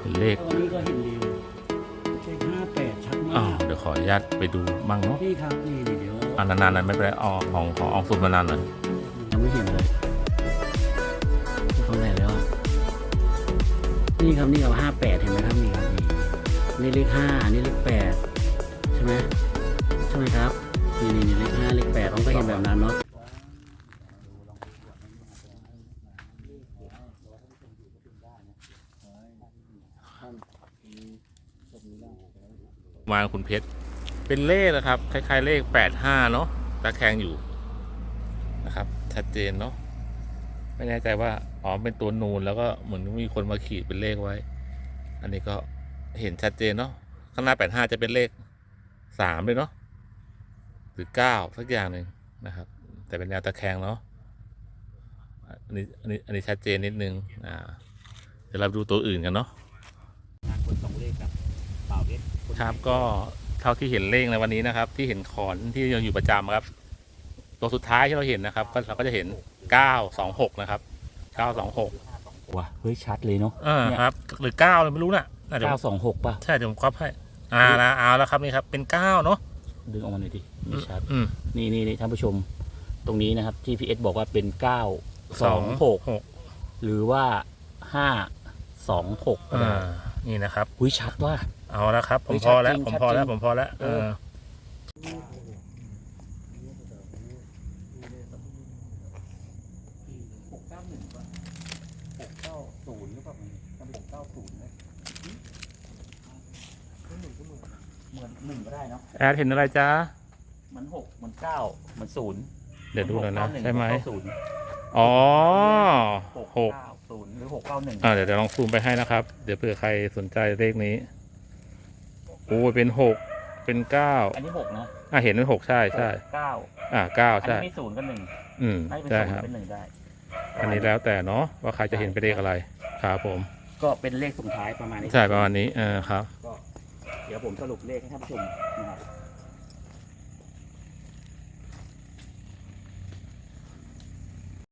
เห็นเลขวันนี้ก็เห็นเร็วเลขห้าแปดชัดอ้ามาวกเดี๋ยวขออนุญาตไปดูมั่งเนาะนี่ครับนี่นี่เดี๋ยวอ่านานๆหน่อยไม่เป็นไรอ๋อของของอองซุนมานานหน่อยยังไม่เห็นเลยตรงไหนแล้วอะนี่ครับนี่ครับห้าแปดเห็นไหมครับนี่ครับนี่นี่เลขห้านี่เลขแปดใช่ไหมใช่ไหมครับนี่นี่นี่เลขห้าเลขแปดต้องก็เห็นแบบนั้นเนาะ มาคุณเพชร เป็นเลขนะครับ คล้าย ๆ เลขแปดห้าเนาะตะแคงอยู่นะครับ ชัดเจนเนาะไม่แน่ใจว่าอ๋อเป็นตัวนูนแล้วก็เหมือนมีคนมาขีดเป็นเลขไว้ อันนี้ก็เห็นชัดเจนเนาะข้างหน้าแปดห้าจะเป็นเลขสามเลยเนาะหรือเก้าสักอย่างหนึ่งนะครับ แต่เป็นแนวตะแคงเนาะอันนี้อันนี้อันนี้ชัดเจนนิดนึงอ่าเดี๋ยวเราดูตัวอื่นกันเนาะ คนสองเลขกับเปล่า เลขครับ ก็เท่าที่เห็นเลขในวันนี้นะครับ ที่เห็นขอนที่ยังอยู่ประจำครับ ตัวสุดท้ายที่เราเห็นนะครับ ก็เราก็จะเห็น926นะครับ926ว่ะเฮ้ยชัดเลยเนาะอ่าครับหรือ9เลยไม่รู้น่ะน่าจะเก้าสองหกป่ะใช่เดี๋ยวผมครอบให้อ่านะเอาแล้วครับนี่ครับ เป็น9เนาะดึงออกมาหน่อยดิไม่ชัดอืมนี่นี่นี่ท่านผู้ชมตรงนี้นะครับที่พีเอสบอกว่าเป็นเก้าสสอองงหกหกหรือว่าห้าสองหกก็อ่าได้นี่นะครับหุ้ยชัดว่า เอาแล้วครับ ผมเฮ้ยพอแล้วชัดจริงผมพอแล้วชัดจริงผมพอแล้วเอเอออหกเก้าหนึ่งป่ะหกเก้าศูนย์หรือเปล่ามันหกเก้าศูนย์เลยเหมือนหนึ่งก็ได้เนาะแอดเห็นอะไรจ้าเหมือนหกเหมือนเก้าเหมือนศูนย์เดี๋ยวดูหน่อยนะกเก้างใช่ไหมกเก้าศูนย์อ๋อหกหกเก้าศูนย์หรือหกเก้าหนึ่งอ่าเดี๋ยวเดี๋ยวลองซูมไปให้นะครับ เดี๋ยวเผื่อใครสนใจเลขนี้โอ้ยเป็นหกเป็นเก้าอันนี้หกนะอะเห็นเป็นหกใช่ใช่เก้าอ่าเก้าอันใช่ นี้ไม่ศูนย์ก็หนึ่งอืมไม่เป็นใช่ศูนครับ ย์เป็นหนึ่งได้ อันนี้แล้วแต่เนาะว่าใครจะเห็นเป็นเลขอะไรครับผม ก็เป็นเลขสุดท้ายประมาณนี้ ใช่ประมาณนี้เออครับ ก็เดี๋ยวผมสรุปเลขให้ท่านผู้ชมนะครับ